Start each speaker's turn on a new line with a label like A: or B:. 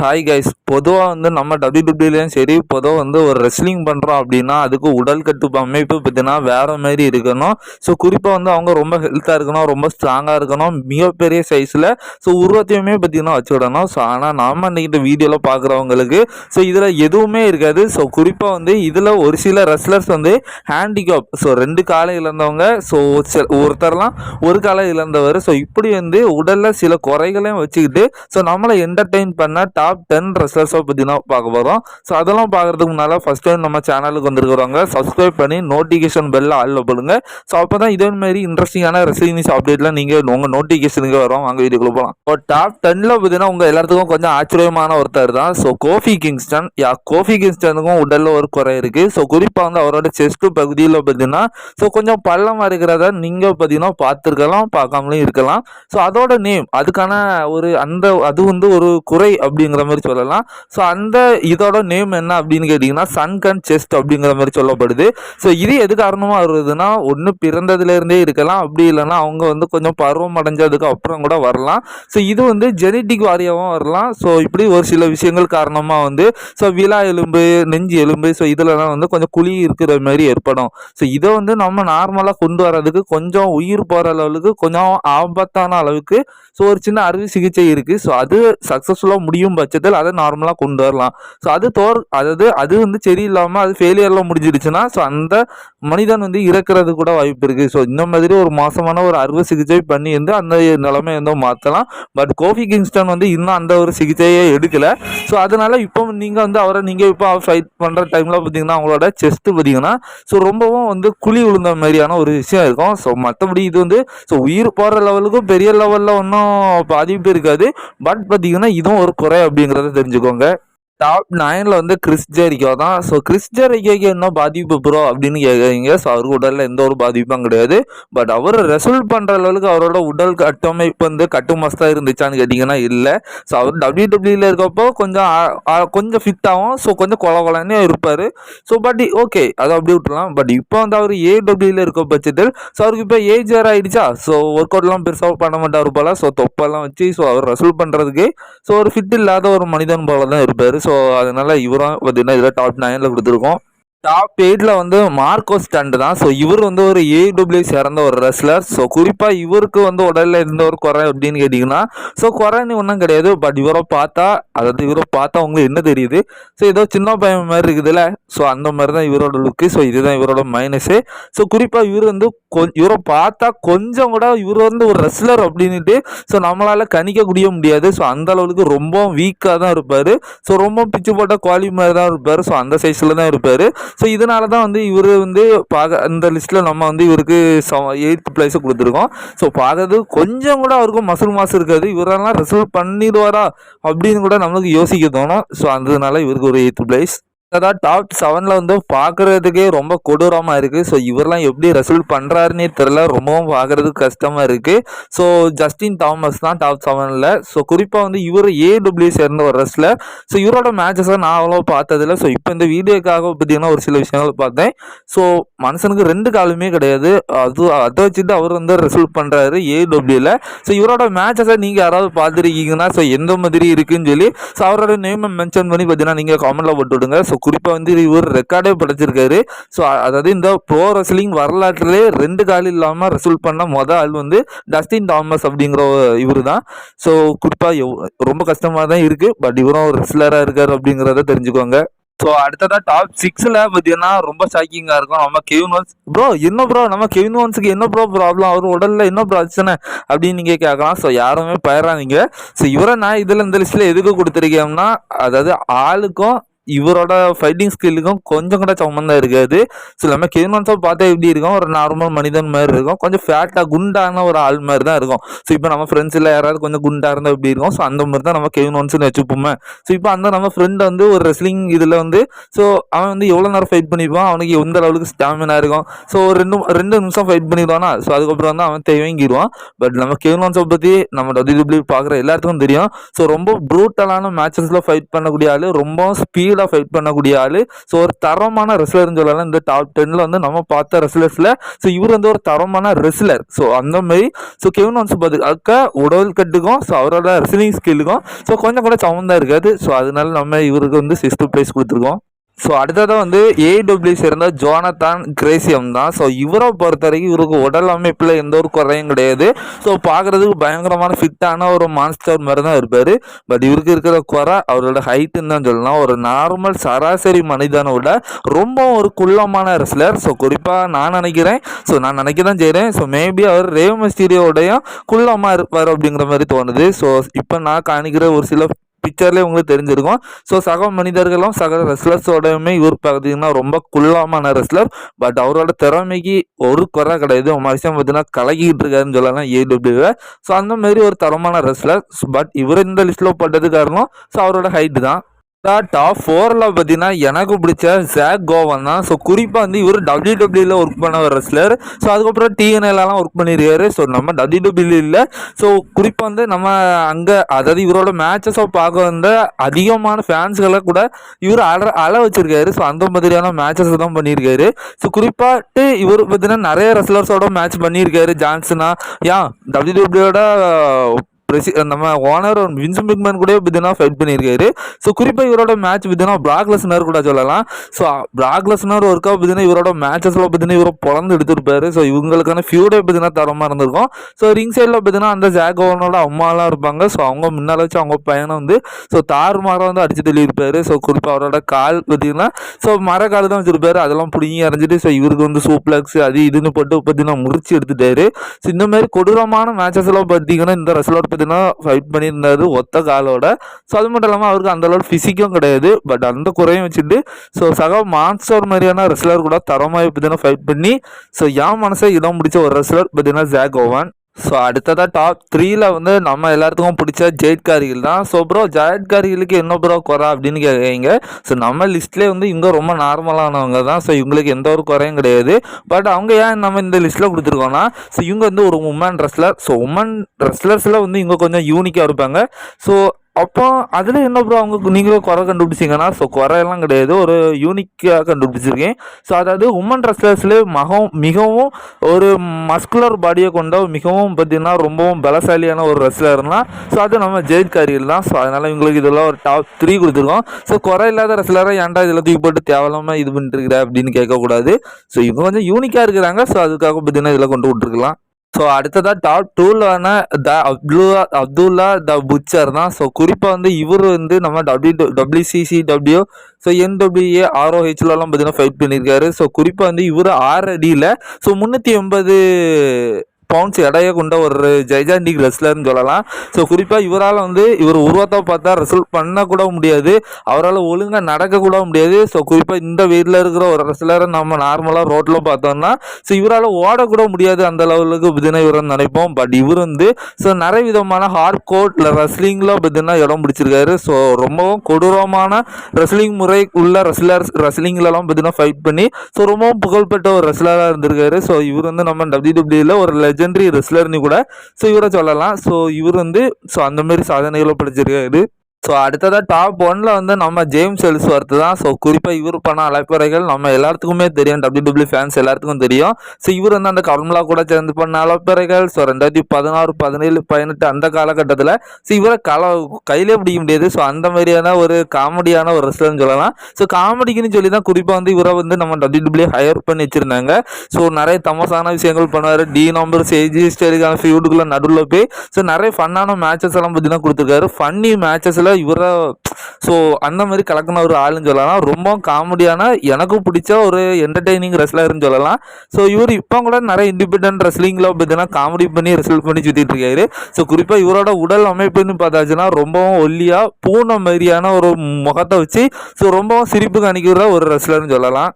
A: Hi guys பொதுவாக வந்து நம்ம டபிள்யூடபிள்யூலையும் சரி பொதுவாக வந்து ஒரு ரெஸ்லிங் பண்ணுறோம் அப்படின்னா அதுக்கு உடல் கட்டுப்பு அமைப்பு பார்த்தீங்கன்னா வேறு மாதிரி இருக்கணும். ஸோ குறிப்பாக வந்து அவங்க ரொம்ப ஹெல்த்தாக இருக்கணும் ரொம்ப ஸ்ட்ராங்காக இருக்கணும் மிகப்பெரிய சைஸில் ஸோ உருவத்தையுமே பார்த்தீங்கன்னா வச்சுக்கிடணும். ஸோ ஆனால் நாம் இன்றைக்கிட்ட வீடியோவில் பார்க்குறவங்களுக்கு ஸோ இதில் எதுவுமே இருக்காது. ஸோ குறிப்பாக வந்து இதில் ஒரு சில ரெஸ்லர்ஸ் வந்து ஹேண்டிகேப் ஸோ ரெண்டு காலை இழந்தவங்க ஸோ ஒருத்தர்லாம் ஒரு காலை இழந்தவர். ஸோ இப்படி வந்து உடலில் சில குறைகளையும் வச்சுக்கிட்டு ஸோ நம்மளை என்டர்டெயின் பண்ண டாப் டாப் டென் ரெஸ்லர்ஸை பற்றி தான் பார்க்க போகிறோம் ஸோ அதெல்லாம் பார்க்குறதுக்கு முன்னால் ஃபஸ்ட் டைம் நம்ம சேனலுக்கு வந்துருக்கிறவங்க சப்ஸ்கிரைப் பண்ணி நோட்டிஃபிகேஷன் பெல்ல ஆளில் போடுங்க. ஸோ அப்போ தான் இதே மாதிரி இன்ட்ரெஸ்டிங்கான ரெஸ்லிங் நியூஸ் அப்டேட்லாம் நீங்கள் உங்கள் நோட்டிஃபிகேஷனுக்கு வரும் வாங்க வீட்டுக்குள்ள போகலாம் இப்போ டாப் டென்னில் பார்த்தீங்கன்னா உங்கள் எல்லாத்துக்கும் கொஞ்சம் ஆச்சரியமான ஒருத்தர் தான். ஸோ கோஃபி கிங்ஸ்டன் யா கோஃபி கிங்ஸ்டனுக்கும் உடலில் ஒரு குறை இருக்குது ஸோ குறிப்பாக வந்து அவரோட செஸ்ட் பகுதியில் பார்த்தீங்கன்னா ஸோ கொஞ்சம் பள்ளம் இருக்கிறத நீங்கள் பார்த்தீங்கன்னா பார்த்துருக்கலாம் பார்க்காமலும் இருக்கலாம். ஸோ அதோட நேம் அதுக்கான ஒரு அந்த அது வந்து ஒரு குறை அப்படிங்கிற மாதிரி சொல்லலாம். ஸோ அந்த இதோட நேம் என்ன அப்படின்னு கேட்டிங்கன்னா சன்கன் செஸ்ட் அப்படிங்கிற மாதிரி சொல்லப்படுது. ஸோ இது எது காரணமாக வருதுன்னா ஒன்று பிறந்ததுலேருந்தே இருக்கலாம். அப்படி இல்லைன்னா அவங்க வந்து கொஞ்சம் பருவம் அடைஞ்சதுக்கு அப்புறம் கூட வரலாம். ஸோ இது வந்து ஜெனட்டிக் வாரியாகவும் வரலாம். ஸோ இப்படி ஒரு சில விஷயங்கள் காரணமாக வந்து ஸோ விழா எலும்பு நெஞ்சு எலும்பு ஸோ இதிலலாம் வந்து கொஞ்சம் குழி இருக்கிற மாதிரி ஏற்படும். ஸோ இதை வந்து நம்ம நார்மலாக கொண்டு வர்றதுக்கு கொஞ்சம் உயிர் போகிற அளவுக்கு கொஞ்சம் ஆபத்தான அளவுக்கு ஸோ ஒரு சின்ன அறுவை சிகிச்சை இருக்குது ஸோ அது சக்ஸஸ்ஃபுல்லாக முடியும் பட்சத்தில் அதை நார்மலாக கொண்டு வரலாம். ஸோ அது தோர் அதாவது அது வந்து சரியில்லாமல் அது ஃபெயிலியரில் முடிஞ்சிடுச்சுன்னா ஸோ அந்த மனிதன் வந்து இறக்குறது கூட வாய்ப்பு இருக்குது ஸோ இந்த மாதிரி ஒரு மோசமான ஒரு அறுவை சிகிச்சை பண்ணி வந்து அந்த நிலைமை வந்து மாற்றலாம் பட் கோஃபி கிங்ஸ்டன் வந்து இன்னும் அந்த ஒரு சிகிச்சையே எடுக்கலை. ஸோ அதனால் இப்போ நீங்கள் வந்து அவரை நீங்கள் இப்போ ஃபைட் பண்ணுற டைமில் பார்த்தீங்கன்னா அவங்களோட செஸ்ட்டு பார்த்தீங்கன்னா ஸோ ரொம்பவும் வந்து குழி விழுந்த மாதிரியான ஒரு விஷயம் இருக்கும். ஸோ மற்றபடி இது வந்து ஸோ உயிர் போகிற லெவலுக்கும் பெரிய லெவலில் ஒன்றும் பாதிப்பு இருக்காது. பட் பார்த்தீங்கன்னா இதுவும் ஒரு குறை அப்படிங்கிறத தெரிஞ்சுக்கோங்க. டாப் நைனில் வந்து கிறிஸ் ஜெரிக்கோ தான். ஸோ கிறிஸ் ஜெரிக்கோக்கு என்ன பாதிப்பு ப்ரோ அப்படின்னு கேட்குறீங்க ஸோ அவருக்கு உடலில் எந்த ஒரு பாதிப்பும் கிடையாது. பட் அவர் ரெசல்ட் பண்ணுற அளவுக்கு அவரோட உடல் கட்டமைப்பு வந்து கட்டுமஸ்தாக இருந்துச்சான்னு கேட்டிங்கன்னா இல்லை. ஸோ அவர் டபிள்யூ டபிள்யூவில் இருக்கப்போ கொஞ்சம் கொஞ்சம் ஃபிட்டாகவும் ஸோ கொஞ்சம் கொல கொலன்னு இருப்பார். ஸோ பட் ஓகே அதை அப்படி விட்டுலாம் பட் இப்போ வந்து அவர் ஏ டபிள்யூல இருக்க பட்சத்தில் ஸோ அவருக்கு இப்போ ஏஜ் வேறு ஆகிடுச்சா ஸோ ஒர்க் அவுட்லாம் பெருசாக பண்ண மாட்டார் போல. ஸோ தொப்பெல்லாம் வச்சு ஸோ அவர் ரெசல்ட் பண்ணுறதுக்கு ஸோ ஒரு ஃபிட் இல்லாத ஒரு மனிதன் போல தான் இருப்பார். ஸோ ஸோ அதனால இவரும் பார்த்தீங்கன்னா இதில் டாப் நைனில் கொடுத்துருக்கோம். டாப் எயிட்டில் வந்து மார்க்கோ ஸ்டண்ட் தான். ஸோ இவர் வந்து ஒரு ஏடபிள்யூ சேர்ந்த ஒரு ரெஸ்லர் ஸோ குறிப்பாக இவருக்கு வந்து உடலில் இருந்த ஒரு குறை அப்படின்னு கேட்டிங்கன்னா ஸோ குறைன்னு ஒன்றும் கிடையாது. பட் இவரை பார்த்தா அதாவது இவரை பார்த்தா உங்களுக்கு என்ன தெரியுது? ஸோ ஏதோ சின்ன பையன் மாதிரி இருக்குதுல்ல. ஸோ அந்த மாதிரி தான் இவரோட லுக்கு ஸோ இதுதான் இவரோட மைனஸு ஸோ குறிப்பாக இவர் வந்து கொ இவரை பார்த்தா கொஞ்சம் கூட இவர் வந்து ஒரு ரெஸ்லர் அப்படின்ட்டு ஸோ நம்மளால் கணிக்கக்கூடிய முடியாது. ஸோ அந்த அளவுக்கு ரொம்ப வீக்காக தான் இருப்பார். ஸோ ரொம்ப பிச்சு போட்ட குவாலி மாதிரி தான் இருப்பார். ஸோ அந்த சைஸில் தான் இருப்பார். ஸோ இதனால தான் வந்து இவர் வந்து பார்க்க இந்த லிஸ்ட்டில் நம்ம வந்து இவருக்கு எயித் பிளேஸை கொடுத்துருக்கோம். ஸோ பார்க்கறது கொஞ்சம் கூட அவருக்கும் மசில் மாசு இருக்காது. இவரெல்லாம் ரிசல்ட் பண்ணிடுவாரா அப்படின்னு கூட நம்மளுக்கு யோசிக்க தோணும். ஸோ அதனால இவருக்கு ஒரு எயித்து ப்ளைஸ் அதான் டாப் செவனில் வந்து பார்க்குறதுக்கே ரொம்ப கொடூரமாக இருக்குது ஸோ இவரெல்லாம் எப்படி ரெசல்ட் பண்ணுறாருன்னே தெரில ரொம்பவும் பார்க்குறதுக்கு கஷ்டமாக இருக்குது ஸோ ஜஸ்டின் தாமஸ் தான் டாப் செவனில் ஸோ குறிப்பாக வந்து இவர் ஏடபிள்யூ சேர்ந்த ஒரு ரெஸ்லர் ஸோ இவரோட மேட்சஸை நான் அவ்வளோ பார்த்ததில்ல. ஸோ இப்போ இந்த வீடியோக்காக பார்த்தீங்கன்னா ஒரு சில விஷயங்கள் பார்த்தேன். ஸோ மனுஷனுக்கு ரெண்டு காலமே கிடையாது. அது அதை வச்சுட்டு அவர் வந்து ரெசல்ட் பண்ணுறாரு ஏடபிள்யூவில் ஸோ இவரோட மேட்சஸை நீங்கள் யாராவது பார்த்துருக்கீங்கன்னா ஸோ எந்த மாதிரி இருக்குன்னு சொல்லி ஸோ அவரோட நேமை மென்ஷன் பண்ணி பார்த்தீங்கன்னா நீங்கள் காமெண்டில் போட்டு விடுங்க. ஸோ குறிப்பாக வந்து இவர் ரெக்கார்டே படைச்சிருக்காரு. ஸோ அதாவது இந்த ப்ரோ ரெஸ்லிங் வரலாற்றிலே ரெண்டு கால் இல்லாமல் ரெசல்ட் பண்ண மொதல் ஆள் வந்து டஸ்டின் தாமஸ் அப்படிங்கிற இவர் தான் ஸோ குறிப்பாக ரொம்ப கஷ்டமாக தான் இருக்குது பட் இவரும் ஒரு ரெஸ்லராக இருக்கார் அப்படிங்கிறத தெரிஞ்சுக்கோங்க. ஸோ அடுத்ததான் டாப் சிக்ஸில் பார்த்தீங்கன்னா ரொம்ப ஷாக்கிங்காக இருக்கும். நம்ம கெவின் ஒன்ஸ் ப்ரோ என்ன ப்ரோ நம்ம கெவின் ஒன்ஸுக்கு என்ன ப்ரோ ப்ராப்ளம் அவர் உடலில் என்ன பிரச்சனை அப்படின்னு நீங்கள் கேட்கலாம். ஸோ யாருமே பயிராதீங்க ஸோ இவரை நான் இதில் இந்த லிஸ்ட்டில் எதுக்கு கொடுத்துருக்கேன்னா அதாவது ஆளுக்கும் இவரோட ஃபைட்டிங் ஸ்கில்லுக்கும் கொஞ்சம் கூட சம்மந்தம் இருக்காது. ஸோ நம்ம கெவின்ஸை பார்த்தா எப்படி இருக்கும்? ஒரு நார்மல் மனிதன் மாதிரி இருக்கும். கொஞ்சம் ஃபேட்டாக குண்டான ஒரு ஆள் மாதிரி தான் இருக்கும். ஸோ இப்போ நம்ம ஃப்ரெண்ட்ஸில் யாராவது கொஞ்சம் குண்டாக இருந்தால் எப்படி இருக்கும்? ஸோ அந்த மாதிரி தான் நம்ம கெவின் ஒன்ஸ்னு வச்சுப்போமே. ஸோ இப்போ அந்த நம்ம ஃப்ரெண்ட் வந்து ஒரு ரெஸ்லிங் இதில் வந்து ஸோ அவன் வந்து எவ்வளோ நேரம் ஃபைட் பண்ணிப்பான் அவனுக்கு எந்த லெவலுக்கு ஸ்டாமினா இருக்கும்? ஸோ ஒரு ரெண்டு ரெண்டு நிமிஷம் ஃபைட் பண்ணிடுவானா? ஸோ அதுக்கப்புறம் வந்து அவன் தேவைங்கிடுவான். பட் நம்ம கெவின் ஒன்ஸை பற்றி நம்ம டபிள்யூ பார்க்குற எல்லாத்துக்கும் தெரியும். ஸோ ரொம்ப ப்ரூட்டலான மேட்சஸில் ஃபைட் பண்ணக்கூடிய ஆள் ரொம்ப ஸ்பீடாக வைல்டாக ஃபைட் பண்ணக்கூடிய ஆள். ஸோ ஒரு தரமான ரெஸ்லர்னு சொல்லலாம். இந்த டாப் டென்னில் வந்து நம்ம பார்த்த ரெஸ்லர்ஸில் ஸோ இவர் வந்து ஒரு தரமான ரெஸ்லர் ஸோ அந்த மாதிரி ஸோ கெவின் ஒன்ஸ் பார்த்துக்க உடல் கட்டுக்கும் ஸோ அவரோட ரெஸ்லிங் ஸ்கில்லுக்கும் ஸோ கொஞ்சம் கூட சமம் தான் இருக்காது. ஸோ அதனால நம்ம இவருக்கு வந்து சிக்ஸ்த்து ப்ளேஸ் கொடுத்துருக்கோம். ஸோ அடுத்ததாக வந்து ஏடபிள்யூ சேர்ந்த ஜோனத்தான் கிரேசியம் தான். ஸோ இவரை பொறுத்த வரைக்கும் இவருக்கு உடல் அமைப்பில் எந்த ஒரு குறையும் கிடையாது. ஸோ பார்க்குறதுக்கு பயங்கரமான ஃபிட்டான ஒரு மான்ஸ்டர் மாதிரி தான் இருப்பார். பட் இவருக்கு இருக்கிற குறை அவரோட ஹைட்டுன்னு தான் சொல்லலாம் ஒரு நார்மல் சராசரி மனிதனை விட ரொம்ப ஒரு குள்ளமான ரெஸ்லர் ஸோ குறிப்பாக நான் நினைக்கிறேன். ஸோ நான் நினைக்க தான் செய்கிறேன் ஸோ மேபி அவர் ரேவ் மெஸ்டீரியோடையும் குள்ளமாக இருப்பார் அப்படிங்கிற மாதிரி தோணுது. ஸோ இப்போ நான் காணிக்கிற ஒரு சில பிக்சர்லேயே உங்களுக்கு தெரிஞ்சிருக்கும். ஸோ சக மனிதர்களும் சக ரெஸ்லர்ஸோடையுமே இவர் பார்த்தீங்கன்னா ரொம்ப குள்ளமான ரெஸ்லர் பட் அவரோட திறமைக்கு ஒரு குறை கிடையாது. மனுஷன் பார்த்தீங்கன்னா கலக்கிட்டு இருக்காருன்னு சொல்லலாம் ஏடபிள்யூவை ஸோ அந்த மாதிரி ஒரு தரமான ரெஸ்லர் பட் இவர் இந்த லிஸ்ட்டில் பட்டது காரணம் ஸோ அவரோட ஹைட்டு தான். டாப் ஃபோரில் பார்த்தீங்கன்னா எனக்கு பிடிச்ச ஜாக் கோவன் தான். ஸோ குறிப்பாக வந்து இவர் டபிள்யூ டபிள்யூல ஒர்க் பண்ண ஒரு ரெஸ்லர் ஸோ அதுக்கப்புறம் டிஎன்எல்லாம் ஒர்க் பண்ணியிருக்காரு ஸோ நம்ம டபிள்யூ இல்லை. ஸோ குறிப்பாக வந்து நம்ம அங்கே அதாவது இவரோட மேட்சஸை பார்க்க வந்த அதிகமான ஃபேன்ஸ்களை கூட இவர் அல அள வச்சிருக்காரு. ஸோ அந்த மாதிரியான மேட்சஸ் தான் பண்ணியிருக்காரு ஸோ குறிப்பாட்டு இவர் பார்த்தீங்கன்னா நிறைய ரெஸ்லர்ஸோட மேட்ச் பண்ணியிருக்காரு ஜான்சனா யா டபிள்யூ டபிள்யூட பிரசி நம்ம ஓனர் வின்சன் பிக்மேன் கூட பார்த்தீங்கன்னா ஃபைட் பண்ணியிருக்காரு. ஸோ குறிப்பாக இவரோட மேட்ச் பார்த்தீங்கன்னா பிராக்லெஸ்னர் கூட சொல்லலாம். ஸோ பிராக்லஸ்னர் ஒர்க்காக பார்த்தீங்கன்னா இவரோட மேட்சஸில் பார்த்தீங்கன்னா இவரை பிறந்து எடுத்துருப்பாரு. ஸோ இவங்களுக்கான ஃபியூடே பார்த்தீங்கன்னா தரமாக இருந்திருக்கும். ஸோ ரிங் சைடில் பார்த்தீங்கன்னா அந்த ஜாக் ஓனரோட அம்மாலாம் இருப்பாங்க. ஸோ அவங்க முன்னால் வச்சு அவங்க பையனை வந்து ஸோ தாறுமாறாக வந்து அடிச்சு தள்ளியிருப்பாரு. ஸோ குறிப்பாக அவரோட கால் பார்த்தீங்கன்னா ஸோ மர கால் தான் வச்சுருப்பாரு. அதெல்லாம் பிடிங்கி அரைஞ்சிட்டு ஸோ இவருக்கு வந்து சூப்ளக்ஸ் அது இதுன்னு போட்டு பார்த்தீங்கன்னா முறிச்சு எடுத்துட்டாரு. ஸோ இந்த மாதிரி கொடூரமான மேட்சஸ்லாம் பார்த்தீங்கன்னா இந்த ரெஸ்லர் பார்த்தீங்கன்னா ஃபைட் பண்ணியிருந்தாரு ஒத்த காலோட. ஸோ அது மட்டும் இல்லாமல் அவருக்கு அந்த ஃபிசிக்கும் கிடையாது. பட் அந்த குறையும் வச்சுட்டு ஸோ சக மான்ஸ்டர் மாதிரியான ரெஸ்லர் கூட தரமாக பார்த்தீங்கன்னா ஃபைட் பண்ணி ஸோ என் மனசை இடம் பிடிச்ச ஒரு ரெஸ்லர் பார்த்தீங்கன்னா ஜாக் ஓவன் ஸோ அடுத்ததாக டாப் த்ரீயில் வந்து நம்ம எல்லாத்துக்கும் பிடிச்ச ஜெயிட் கார்கில் தான். ஸோ ப்ரோ ஜெயட் காரிகளுக்கு என்ன ப்ரோ குறை அப்படின்னு கேட்குறீங்க? ஸோ நம்ம லிஸ்ட்லேயே வந்து இங்கே ரொம்ப நார்மலானவங்க தான். ஸோ இவங்களுக்கு எந்த ஒரு குறையும் கிடையாது. பட் அவங்க ஏன் நம்ம இந்த லிஸ்ட்டில் கொடுத்துருக்கோம்னா ஸோ இவங்க வந்து ஒரு உமன் ரெஸ்லர் ஸோ உமன் ரெஸ்லர்ஸில் வந்து இவங்க கொஞ்சம் யூனிக்காக இருப்பாங்க. ஸோ அப்போ அதில் என்ன ப்ரோ அவங்க நீங்களும் குறை கண்டுபிடிச்சிங்கன்னா ஸோ குறையெல்லாம் கிடையாது. ஒரு யூனிக்காக கண்டுபிடிச்சிருக்கேன். ஸோ அதாவது உமன் ரெஸ்லர்ஸ்லேயே மகம் மிகவும் ஒரு மஸ்குலர் பாடியை கொண்ட மிகவும் பார்த்தீங்கன்னா ரொம்பவும் பலசாலியான ஒரு ரெஸ்லர்னா ஸோ அது நம்ம ஜெயித் காரியல் தான். ஸோ அதனால் இவங்களுக்கு இதெல்லாம் ஒரு டாப் த்ரீ கொடுத்துருக்கோம். ஸோ குறை இல்லாத ரெஸ்லரை ஏன்டா இதில் தூக்கி போட்டு தேவையில்லாமல் இது பண்ணிட்டு இருக்கிற அப்படின்னு கேட்கக்கூடாது. ஸோ இவங்க கொஞ்சம் யூனிக்காக இருக்கிறாங்க. ஸோ அதுக்காக பார்த்தீங்கன்னா இதில் கொண்டு விட்டுருக்கலாம். ஸோ அடுத்ததாக top டூலான the Abdullah Abdullah the butcher தான். ஸோ குறிப்பாக வந்து இவர் வந்து நம்ம W WCC W so NWA ஆர்ஓஹெச்லலாம் பார்த்தீங்கன்னா ஃபைட் பண்ணியிருக்காரு ஸோ குறிப்பாக வந்து இவர் ஆறு அடியில் ஸோ முந்நூற்றி எண்பது பவுண்ட்ஸ் எடையை கொண்ட ஒரு ஜெய்ஜாண்டிக் ரெஸ்லர்னு சொல்லலாம். ஸோ குறிப்பாக இவரால் வந்து இவர் உருவத்தை பார்த்தா ரெசல்ட் பண்ணக்கூட முடியாது. அவரால் ஒழுங்காக நடக்கக்கூட முடியாது. ஸோ குறிப்பாக இந்த வீட்டில் இருக்கிற ஒரு ரெஸ்லரை நம்ம நார்மலாக ரோட்டில் பார்த்தோம்னா ஸோ இவரால் ஓடக்கூட முடியாது அந்த லெவலுக்கு பார்த்தீங்கன்னா இவரை நினைப்போம். பட் இவர் வந்து ஸோ நிறைய விதமான ஹார்ட் கோட்டில் ரெஸ்லிங்கில் பார்த்தீங்கன்னா இடம் பிடிச்சிருக்காரு. ஸோ ரொம்பவும் கொடூரமான ரெஸ்லிங் முறை உள்ள ரெஸ்லர்ஸ் ரெஸ்லிங்லலாம் பார்த்தீங்கன்னா ஃபைட் பண்ணி ஸோ ரொம்பவும் புகழ்பெற்ற ஒரு ரெஸ்லராக இருந்திருக்காரு. ஸோ இவர் வந்து நம்ம டபிள்யூ டபிள்யூல ஒரு லெஜெண்டரி ரெஸ்லர்னு கூட ஸோ இவரை சொல்லலாம். ஸோ இவர் வந்து ஸோ அந்த மாதிரி சாதனைகளை படிச்சிருக்காரு. ஸோ அடுத்ததாக டாப் ஒன்ல வந்து நம்ம ஜேம்ஸ் எல்ஸ்வர்த் தான். ஸோ குறிப்பாக இவர் பண்ண அழைப்பறைகள் நம்ம எல்லாத்துக்குமே தெரியும். டபிள்யூ டபிள்யூ ஃபேன்ஸ் எல்லாத்துக்கும் தெரியும். ஸோ இவர் வந்து அந்த கர்மலா கூட சேர்ந்து பண்ண அழைப்பறைகள் ஸோ ரெண்டாயிரத்தி பதினாறு பதினேழு பதினெட்டு அந்த காலகட்டத்தில் ஸோ இவரை கல கையிலே பிடிக்க முடியாது. ஸோ அந்த மாதிரியான ஒரு காமெடியான ஒரு ரெஸ்லர்னு சொல்லலாம். ஸோ காமெடிக்குன்னு சொல்லி தான் குறிப்பாக வந்து இவரை வந்து நம்ம டபிள்யூ டபிள்யூ ஹையர் பண்ணி வச்சுருந்தாங்க. ஸோ நிறைய தமசான விஷயங்கள் பண்ணுவார். டி நம்பர் சேஜி ஸ்டேலுக்கான ஃபியூடுக்குள்ளே நடுவில் போய் ஸோ நிறைய ஃபன்னான மேட்சஸ் எல்லாம் பார்த்தீங்கன்னா கொடுத்துருக்காரு. ஃபன்னி மேட்சஸில் இவரை ஸோ அந்த மாதிரி கலக்கின ஒரு ஆளுன்னு சொல்லலாம். ரொம்ப காமெடியான எனக்கும் பிடிச்ச ஒரு என்டர்டெய்னிங் ரெஸ்லர்னு சொல்லலாம். ஸோ இவர் இப்போ கூட நிறைய இண்டிபெண்டன்ட் ரெஸ்லிங்கில் பார்த்தீங்கன்னா காமெடி பண்ணி ரெஸ்ல் பண்ணி சுற்றிட்டு இருக்காரு. ஸோ குறிப்பாக இவரோட உடல் அமைப்புன்னு பார்த்தாச்சுன்னா ரொம்பவும் ஒல்லியாக பூனை மாதிரியான ஒரு முகத்தை வச்சு ஸோ ரொம்பவும் சிரிப்பு காணிக்கிற ஒரு ரெஸ்லர்னு சொல்லலாம்.